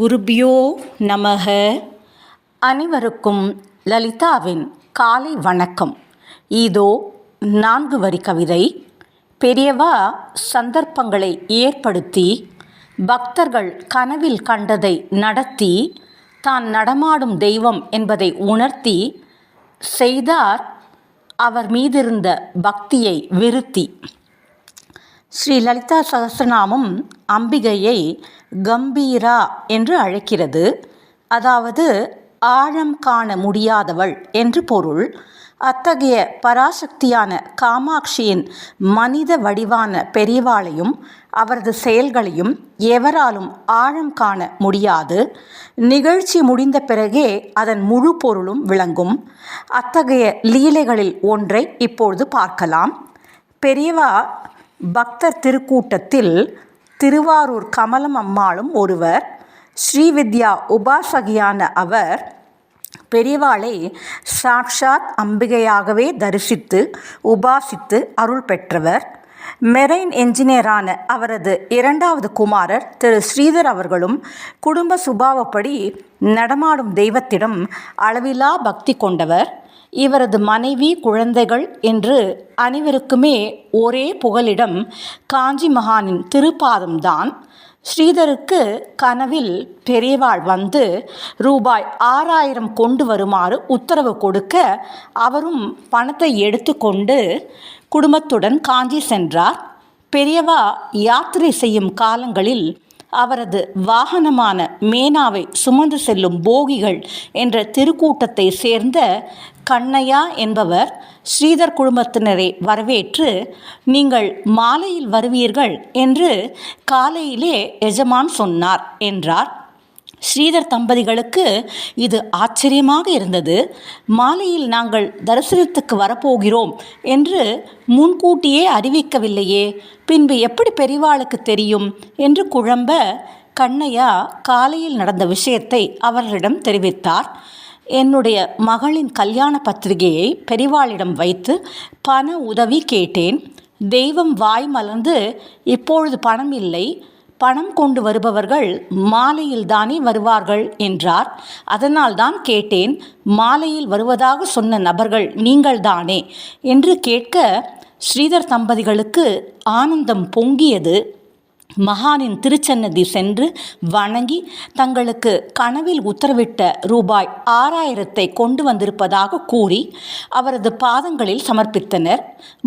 குருபியோ நமக. அனைவருக்கும் லலிதாவின் காலை வணக்கம். இதோ நான்கு வரி கவிதை. பெரியவா சந்தர்ப்பங்களை ஏற்படுத்தி பக்தர்கள் கனவில் கண்டதை நடத்தி தான் நடமாடும் தெய்வம் என்பதை உணர்த்தி செய்தார் அவர் மீதிருந்த பக்தியை விருத்தி. ஸ்ரீ லலிதா சகசிரநாமம் அம்பிகையை கம்பீரா என்று அழைக்கிறது. அதாவது ஆழம் காண முடியாதவள் என்று பொருள். அத்தகைய பராசக்தியான காமாட்சியின் மனித வடிவான பெரியவாளையும் அவரது செயல்களையும் எவராலும் ஆழம் காண முடியாது. நிகழ்ச்சி முடிந்த பிறகே அதன் முழு பொருளும் விளங்கும். அத்தகைய லீலைகளில் ஒன்றை இப்பொழுது பார்க்கலாம். பெரியவா பக்தர் திருக்கூட்டத்தில் திருவாரூர் கமலம் அம்மாளும் ஒருவர் ஸ்ரீவித்யா உபாசகியான அவர் பெரியவாளை சாக்ஷாத் அம்பிகையாகவே தரிசித்து உபாசித்து அருள் பெற்றவர். மெரைன் என்ஜினியரான அவரது இரண்டாவது குமாரர் திரு ஸ்ரீதர் அவர்களும் குடும்ப சுபாவப்படி நடமாடும் தெய்வத்திடம் அளவிலா பக்தி கொண்டவர். இவரது மனைவி குழந்தைகள் என்று அனைவருக்குமே ஒரே புகலிடம் காஞ்சி மகானின் திருப்பாதம்தான். ஸ்ரீதருக்கு கனவில் பெரியவாள் வந்து ரூபாய் ஆறாயிரம் கொண்டு வருமாறு உத்தரவு கொடுக்க அவரும் பணத்தை எடுத்துக்கொண்டு குடும்பத்துடன் காஞ்சி சென்றார். பெரியவா யாத்திரை செய்யும் காலங்களில் அவரது வாகனமான மேனாவை சுமந்து செல்லும் போகிகள் என்ற திருக்கூட்டத்தை சேர்ந்த கண்ணையா என்பவர் ஸ்ரீதர் குடும்பத்தினரை வரவேற்று நீங்கள் மாலையில் வருவீர்கள் என்று காலையிலே எஜமான் சொன்னார் என்றார். ஸ்ரீதர் தம்பதிகளுக்கு இது ஆச்சரியமாக இருந்தது. மாலையில் நாங்கள் தரிசனத்துக்கு வரப்போகிறோம் என்று முன்கூட்டியே அறிவிக்கவில்லையே. பின்பு எப்படி பெரிவாளுக்கு தெரியும்? என்று குழம்ப கண்ணையா காலையில் நடந்த விஷயத்தை அவர்களிடம் தெரிவித்தார். என்னுடைய மகளின் கல்யாண பத்திரிகையை பெரிவாளிடம் வைத்து பண உதவி கேட்டேன். தெய்வம் வாய் மலர்ந்து இப்பொழுது பணம் இல்லை. பணம் கொண்டு வருபவர்கள் மாலையில் தானே வருவார்கள் என்றார். அதனால் தான் கேட்டேன் மாலையில் வருவதாக சொன்ன நபர்கள் நீங்கள்தானே? என்று கேட்க ஸ்ரீதர் தம்பதிகளுக்கு ஆனந்தம் பொங்கியது. மகானின் திருச்சன்னதி சென்று வணங்கி தங்களுக்கு கனவில் உத்தரவிட்ட ரூபாய் ஆறாயிரத்தை கொண்டு வந்திருப்பதாக கூறி அவரது பாதங்களில் சமர்ப்பித்தனர்.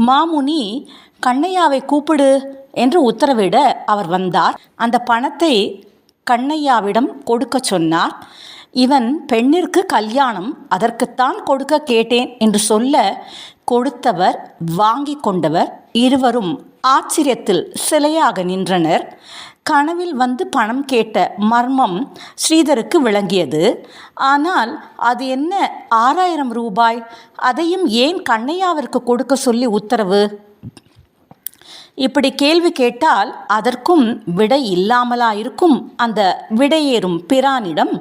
மாமுனி கண்ணையாவை கூப்பிடு. என்று உத்தரவிட அவர் வந்தார். அந்த பணத்தை கண்ணையாவிடம் கொடுக்க சொன்னார். இவன் பெண்ணிற்கு கல்யாணம் அதற்குத்தான் கொடுக்க கேட்டேன் என்று சொல்ல கொடுத்தவர் வாங்கி கொண்டவர் இருவரும் ஆச்சரியத்தில் சிலையாக நின்றனர். கனவில் வந்து பணம் கேட்ட மர்மம் ஸ்ரீதருக்கு விளங்கியது. ஆனால் அது என்ன ஆறாயிரம் ரூபாய்? அதையும் ஏன் கண்ணையாவிற்கு கொடுக்க சொல்லி உத்தரவு? இப்படி கேள்வி கேட்டால் அதற்கும் விடை இல்லாமலா இருக்கும் அந்த விடையேறும் பிரானிடம்.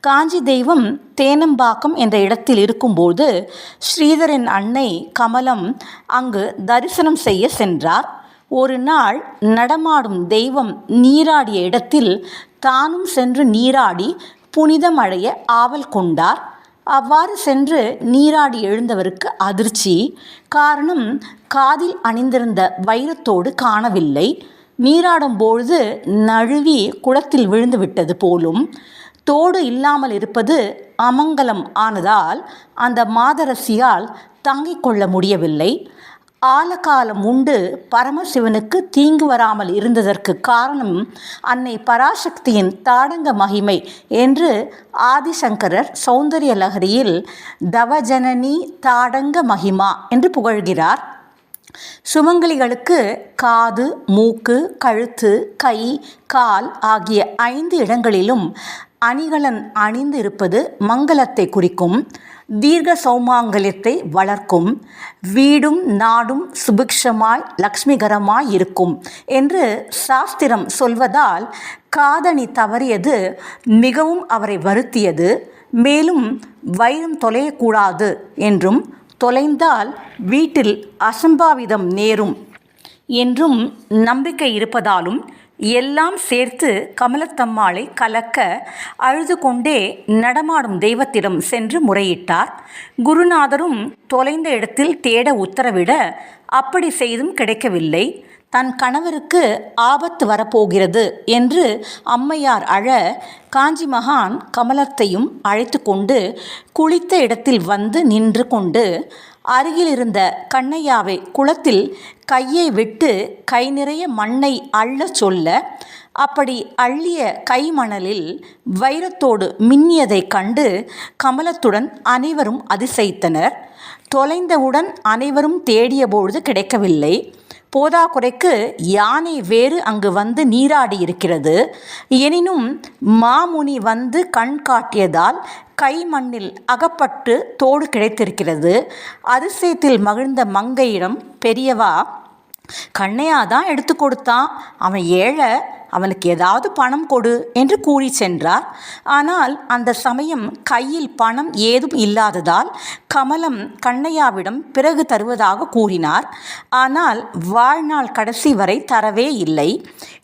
காஞ்சி தெய்வம் தேனம்பாக்கம் என்ற இடத்தில் இருக்கும்போது ஸ்ரீதரின் அன்னை கமலம் அங்கு தரிசனம் செய்ய சென்றார். ஒரு நாள் நடமாடும் தெய்வம் நீராடிய இடத்தில் தானும் சென்று நீராடி புனிதமடைய ஆவல் கொண்டார். அவ்வாறு சென்று நீராடி எழுந்தவருக்கு அதிர்ச்சி. காரணம் காதில் அணிந்திருந்த வைரத்தோடு காணவில்லை. நீராடும் பொழுது நழுவி குளத்தில் விழுந்து விட்டது போலும். தோடு இல்லாமல் இருப்பது அமங்கலம் ஆனதால் அந்த மாதரசியால் தாங்கிக் கொள்ள முடியவில்லை. ஆலகாலம் உண்டு. பரமசிவனுக்கு தீங்கு வராமல் இருந்ததற்கு காரணம் அன்னை பராசக்தியின் தாடங்க மகிமை என்று ஆதிசங்கரர் சௌந்தரிய லகரியில் தவஜனனி தாடங்க மகிமா என்று புகழ்கிறார். சுமங்கலிகளுக்கு காது மூக்கு கழுத்து கை கால் ஆகிய ஐந்து இடங்களிலும் அணிகலன் அணிந்து இருப்பது மங்களத்தை குறிக்கும் தீர்க்க சௌமாங்கல்யத்தை வளர்க்கும் வீடும் நாடும் சுபிக்ஷமாய் லக்ஷ்மிகரமாய் இருக்கும் என்று சாஸ்திரம் சொல்வதால் காதணி தவறியது மிகவும் அவரை வருத்தியது. மேலும் வைரம் தொலையக்கூடாது என்றும் தொலைந்தால் வீட்டில் அசம்பாவிதம் நேரும் என்றும் நம்பிக்கை இருப்பதாலும் எல்லாம் சேர்த்து கமலத்தம்மாளை கலக்க அழுது கொண்டே நடமாடும் தெய்வத்திடம் சென்று முறையிட்டார். குருநாதரும் தொலைந்த இடத்தில் தேட உத்தரவிட அப்படி செய்தும் கிடைக்கவில்லை. தன் கணவருக்கு ஆபத்து வரப்போகிறது என்று அம்மையார் அழ காஞ்சி மகான் கமலத்தையும் அழைத்து கொண்டு குளித்த இடத்தில் வந்து நின்று கொண்டு அருகில் இருந்த கண்ணையாவை குளத்தில் கையை விட்டு கை நிறைய மண்ணை அள்ள சொல்ல அப்படி அள்ளிய கைமணலில் வைரத்தோடு மின்னியதைக் கண்டு கமலத்துடன் அனைவரும் அதிசயித்தனர். தொலைந்தவுடன் அனைவரும் தேடியபொழுது கிடைக்கவில்லை. போதாக்குறைக்கு யானை வேறு அங்கு வந்து நீராடி இருக்கிறது எனினும் மாமுனி வந்து கண் காட்டியதால் கை மண்ணில் அகப்பட்டு தோடு கிடைத்திருக்கிறது. அதிசயத்தில் மகிழ்ந்த மங்கையிடம் பெரியவா கண்ணையா தான் எடுத்து கொடுத்தான். அவன் ஏழை. அவனுக்கு ஏதாவது பணம் கொடு என்று கூறி சென்றார். ஆனால் அந்த சமயம் கையில் பணம் ஏதும் இல்லாததால் கமலம் கண்ணையாவிடம் பிறகு தருவதாக கூறினார். ஆனால் வாழ்நாள் கடைசி வரை தரவே இல்லை.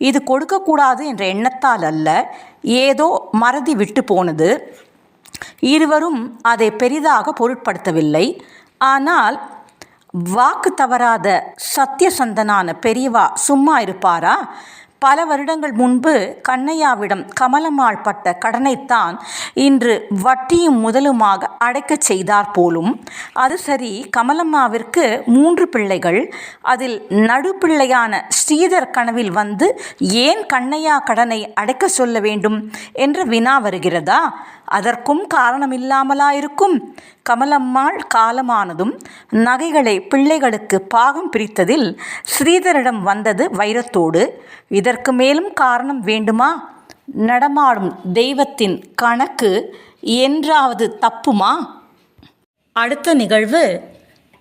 இது கொடுக்கக்கூடாது என்ற எண்ணத்தால் அல்ல. ஏதோ மறதி விட்டு போனது. இருவரும் அதை பெரிதாக பொருட்படுத்தவில்லை. ஆனால் வாக்கு தவறாத சத்தியசந்தனான பெரியவா சும்மா இருப்பாரா? பல வருடங்கள் முன்பு கண்ணையாவிடம் கமலம்மாள் பட்ட கடனைத்தான் இன்று வட்டியும் முதலுமாக அடைக்கச் செய்தார் போலும். அது சரி கமலம்மாவிற்கு மூன்று பிள்ளைகள். அதில் நடுப்பிள்ளையான ஸ்ரீதர் கனவில் வந்து ஏன் கண்ணையா கடனை அடைக்க சொல்ல வேண்டும்? என்ற வினா வருகிறதா? அதற்கும் காரணமில்லாமலா இருக்கும் கமலம்மாள் காலமானதும் நகைகளை பிள்ளைகளுக்கு பாகம் பிரித்ததில் ஸ்ரீதரிடம் வந்தது வைரத்தோடு. இதற்கு மேலும் காரணம் வேண்டுமா? நடமாடும் தெய்வத்தின் கணக்கு என்றாவது தப்புமா? அடுத்த நிகழ்வு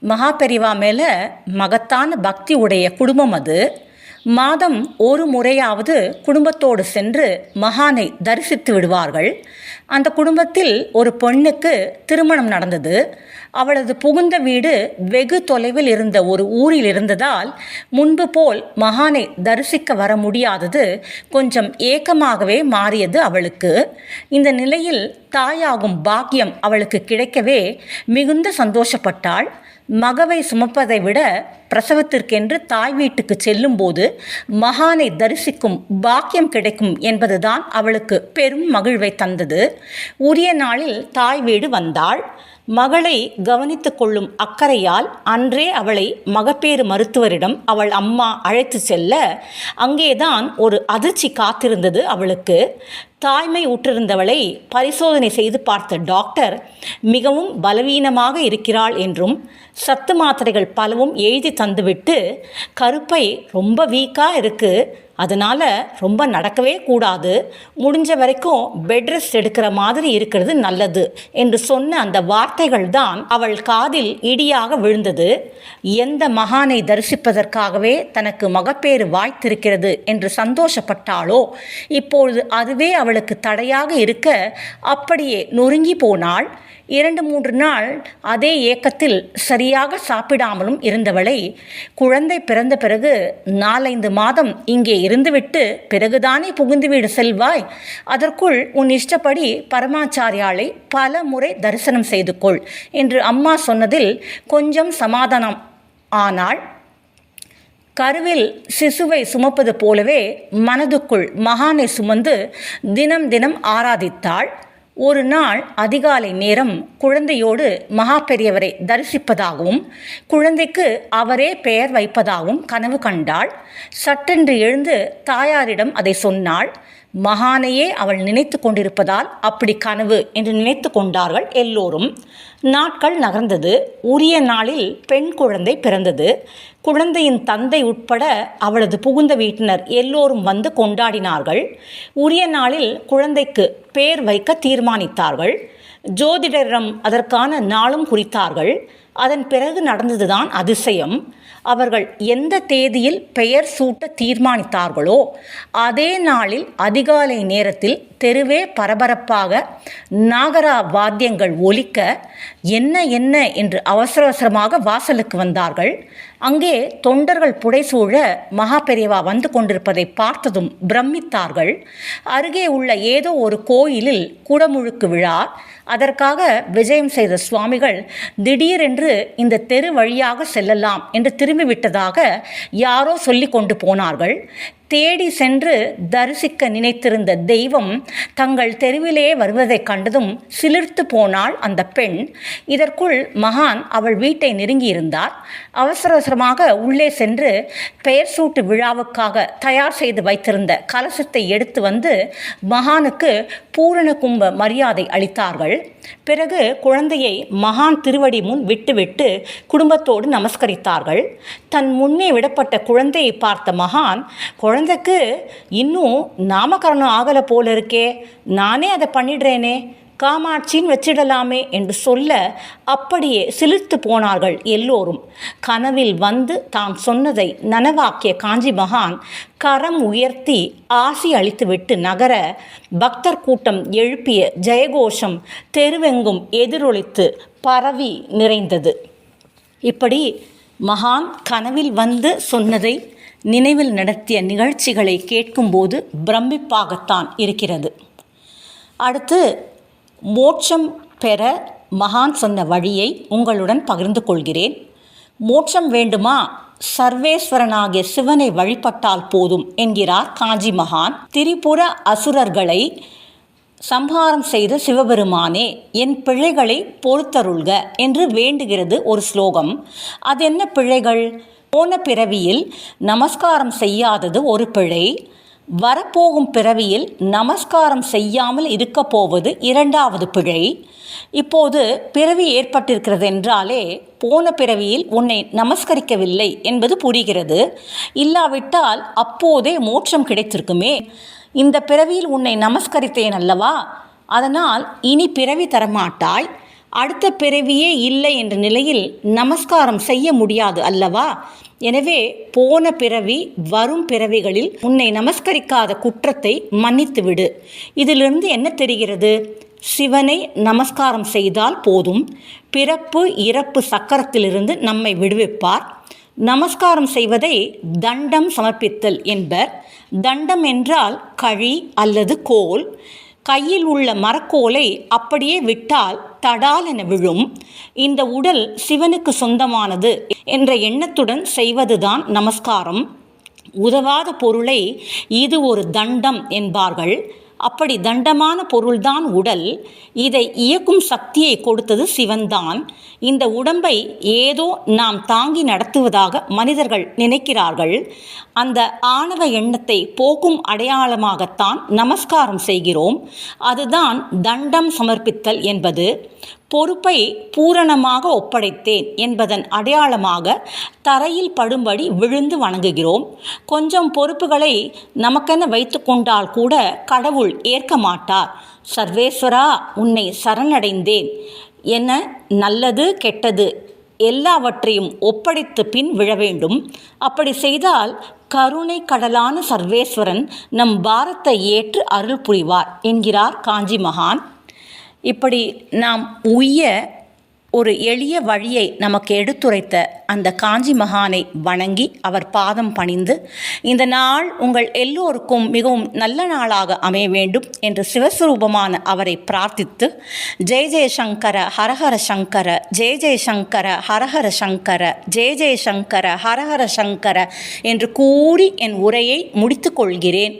மகாபெரிவா மேலே மகத்தான பக்தி உடைய குடும்பம் அது. மாதம் ஒரு முறையாவது குடும்பத்தோடு சென்று மகானை தரிசித்து விடுவார்கள். அந்த குடும்பத்தில் ஒரு பெண்ணுக்கு திருமணம் நடந்தது. அவளது புகுந்த வீடு வெகு தொலைவில் இருந்த ஒரு ஊரில் இருந்ததால் முன்பு போல் மகானை தரிசிக்க வர முடியாதது கொஞ்சம் ஏக்கமாகவே மாறியது அவளுக்கு. இந்த நிலையில் தாயாகும் பாக்கியம் அவளுக்கு கிடைக்கவே மிகுந்த சந்தோஷப்பட்டாள். மகவை சுமப்பதை விட பிரசவத்திற்கென்று தாய் வீட்டுக்கு செல்லும்போது மகானை தரிசிக்கும் பாக்கியம் கிடைக்கும் என்பதுதான் அவளுக்கு பெரும் மகிழ்வை தந்தது. உரிய நாளில் தாய் வீடு வந்தாள். மகளை கவனித்து கொள்ளும் அக்கறையால் அன்றே அவளை மகப்பேறு மருத்துவரிடம் அவள் அம்மா அழைத்து செல்ல அங்கேதான் ஒரு அதிர்ச்சி காத்திருந்தது அவளுக்கு. தாய்மை உற்றிருந்தவளை பரிசோதனை செய்து பார்த்த டாக்டர் மிகவும் பலவீனமாக இருக்கிறாள் என்றும் சத்து மாத்திரைகள் பலவும் எழுதி தந்துவிட்டு கருப்பை ரொம்ப வீக்காக இருக்குது அதனால் ரொம்ப நடக்கவே கூடாது முடிஞ்ச வரைக்கும் பெட் ரெஸ்ட் எடுக்கிற மாதிரி இருக்கிறது நல்லது என்று சொன்ன அந்த வார்த்தைகள் தான் அவள் காதில் இடியாக விழுந்தது. எந்த மகானை தரிசிப்பதற்காகவே தனக்கு மகப்பேறு வாய்த்திருக்கிறது என்று சந்தோஷப்பட்டாளோ இப்பொழுது அதுவே அவள் அவளுக்கு தடையாக இருக்க அப்படியே நொறுங்கி போனாள். இரண்டு மூன்று நாள் அதே ஏக்கத்தில் சரியாக சாப்பிடாமலும் இருந்தவளை குழந்தை பிறந்த பிறகு நாலைந்து மாதம் இங்கே இருந்துவிட்டு பிறகுதானே புகுந்து வீடு செல்வாய்? அதற்குள் உன் இஷ்டப்படி பரமாச்சாரியாளை பல முறை தரிசனம் செய்து கொள் என்று அம்மா சொன்னதில் கொஞ்சம் சமாதானம் ஆனால் கருவில் சிசுவை சுமப்பது போலவே மனதுக்குள் மகானை சுமந்து தினம் தினம் ஆராதித்தாள். ஒரு நாள் அதிகாலை நேரம் குழந்தையோடு மகா பெரியவரை தரிசிப்பதாகவும் குழந்தைக்கு அவரே பெயர் வைப்பதாகவும் கனவு கண்டாள். சட்டென்று எழுந்து தாயாரிடம் அதை சொன்னாள். மகானையே அவள் நினைத்து கொண்டிருப்பதால் அப்படி கனவு என்று நினைத்து கொண்டார்கள் எல்லோரும். நாட்கள் நகர்ந்தது. உரிய நாளில் பெண் குழந்தை பிறந்தது. குழந்தையின் தந்தை உட்பட அவளது புகுந்த வீட்டினர் எல்லோரும் வந்து கொண்டாடினார்கள். உரிய நாளில் குழந்தைக்கு பேர் வைக்க தீர்மானித்தார்கள். ஜோதிடரிடம் அதற்கான நாளும் குறித்தார்கள். அதன் பிறகு நடந்ததுதான் அதிசயம். அவர்கள் எந்த தேதியில் பெயர் சூட்ட தீர்மானித்தார்களோ அதே நாளில் அதிகாலை நேரத்தில் தெருவே பரபரப்பாக நாகரா வாத்தியங்கள் ஒலிக்க என்ன என்ன என்று அவசர அவசரமாக வாசலுக்கு வந்தார்கள். அங்கே தொண்டர்கள் புடைசூழ மகா பெரியவா வந்து கொண்டிருப்பதை பார்த்ததும் பிரமித்தார்கள். அருகே உள்ள ஏதோ ஒரு கோயிலில் குடமுழுக்கு விழா. அதற்காக விஜயம் செய்த சுவாமிகள் திடீரென்று இந்த தெரு வழியாக செல்லலாம் என்று திரும்பிவிட்டதாக யாரோ சொல்லி கொண்டு போனார்கள். தேடி சென்று தரிசிக்க நினைத்திருந்த தெய்வம் தங்கள் தெருவிலே வருவதைக் கண்டதும் சிலிர்த்து போனாள் அந்த பெண். இதற்குள் மகான் அவள் வீட்டை நெருங்கியிருந்தார். அவசர அவசரமாக உள்ளே சென்று பெயர் சூட்டு விழாவுக்காக தயார் செய்து வைத்திருந்த கலசத்தை எடுத்து வந்து மகானுக்கு பூரண கும்ப மரியாதை அளித்தார்கள். பிறகு குழந்தையை மகான் திருவடி முன் விட்டுவிட்டு குடும்பத்தோடு நமஸ்கரித்தார்கள். தன் முன்னே விடப்பட்ட குழந்தையை பார்த்த மகான் குழந்தைக்கு இன்னும் நாமகரணம் ஆகலை போல இருக்கே. நானே அதை பண்ணிடுறேனே. காமாட்சின்னு வச்சிடலாமே என்று சொல்ல அப்படியே சிலிர்த்து போனார்கள் எல்லோரும். கனவில் வந்து தான் சொன்னதை நனவாக்கிய காஞ்சி மகான் கரம் உயர்த்தி ஆசி அளித்துவிட்டு நகர பக்தர் கூட்டம் எழுப்பிய ஜெயகோஷம் தெருவெங்கும் எதிரொலித்து பரவி நிறைந்தது. இப்படி மகான் கனவில் வந்து சொன்னதை நினைவில் நடத்திய நிகழ்ச்சிகளை கேட்கும்போது பிரமிப்பாகத்தான் இருக்கிறது. அடுத்து மோட்சம் பெற மகான் சொன்ன வழியை உங்களுடன் பகிர்ந்து கொள்கிறேன். மோட்சம் வேண்டுமா? சர்வேஸ்வரனாகிய சிவனை வழிபட்டால் போதும் என்கிறார் காஞ்சி மகான். திரிபுர அசுரர்களை சம்ஹாரம் செய்த சிவபெருமானே என் பிழைகளை பொறுத்தருள்க என்று வேண்டுகிறது ஒரு ஸ்லோகம். அது என்ன பிழைகள்? போன பிறவியில் நமஸ்காரம் செய்யாதது ஒரு பிழை. வரப்போகும் பிறவியில் நமஸ்காரம் செய்யாமல் இருக்க போவது இரண்டாவது பிழை. இப்போது பிறவி ஏற்பட்டிருக்கிறது என்றாலே போன பிறவியில் உன்னை நமஸ்கரிக்கவில்லை என்பது புரிகிறது. இல்லாவிட்டால் அப்போதே மோட்சம் கிடைத்திருக்குமே. இந்த பிறவியில் உன்னை நமஸ்கரித்தேன் அல்லவா? அதனால் இனி பிறவி தரமாட்டாய். அடுத்த பிறவியே இல்லை என்ற நிலையில் நமஸ்காரம் செய்ய முடியாது அல்லவா? எனவே போன பிறவி வரும் பிறவிகளில் உன்னை நமஸ்கரிக்காத குற்றத்தை மன்னித்துவிடு இதிலிருந்து என்ன தெரிகிறது? சிவனை நமஸ்காரம் செய்தால் போதும். பிறப்பு இறப்பு சக்கரத்திலிருந்து நம்மை விடுவிப்பார். நமஸ்காரம் செய்வதை தண்டம் சமர்ப்பித்தல் என்பர். தண்டம் என்றால் கழி அல்லது கோல். கையில் உள்ள மரக்கோலை அப்படியே விட்டால் தடால் என விழும். இந்த உடல் சிவனுக்கு சொந்தமானது என்ற எண்ணத்துடன் செய்வதுதான் நமஸ்காரம். உதவாத பொருளை இது ஒரு தண்டம் என்பார்கள். அப்படி தண்டமான பொருள்தான் உடல். இதை இயக்கும் சக்தியை கொடுத்தது சிவன்தான். இந்த உடம்பை ஏதோ நாம் தாங்கி நடத்துவதாக மனிதர்கள் நினைக்கிறார்கள். அந்த ஆணவ எண்ணத்தை போக்கும் அடையாளமாகத்தான் நமஸ்காரம் செய்கிறோம். அதுதான் தண்டம் சமர்ப்பித்தல் என்பது. பொறுப்பை பூரணமாக ஒப்படைத்தேன் என்பதன் அடையாளமாக தரையில் படும்படி விழுந்து வணங்குகிறோம். கொஞ்சம் பொறுப்புகளை நமக்கென வைத்து கொண்டால் கூட கடவுள் ஏற்க மாட்டார். சர்வேஸ்வரா உன்னை சரணடைந்தேன். என நல்லது கெட்டது எல்லாவற்றையும் ஒப்படைத்து பின் விழ வேண்டும். அப்படி செய்தால் கருணை கடலான சர்வேஸ்வரன் நம் பாரத்தை ஏற்று அருள் புரிவார் என்கிறார் காஞ்சி மகான். இப்படி நாம் உய்ய ஒரு எளிய வழியை நமக்கு எடுத்துரைத்த அந்த காஞ்சி மகானை வணங்கி அவர் பாதம் பணிந்து இந்த நாள் உங்கள் எல்லோருக்கும் மிகவும் நல்ல நாளாக அமைய வேண்டும் என்று சிவஸ்வரூபமான அவரை பிரார்த்தித்து ஜெய ஜெய சங்கர ஹரஹர சங்கர ஜெய ஜெய சங்கர ஹரஹர சங்கர ஜெய ஜெயசங்கர ஹரஹர சங்கர என்று கூறி என் உரையை முடித்துக்கொள்கிறேன்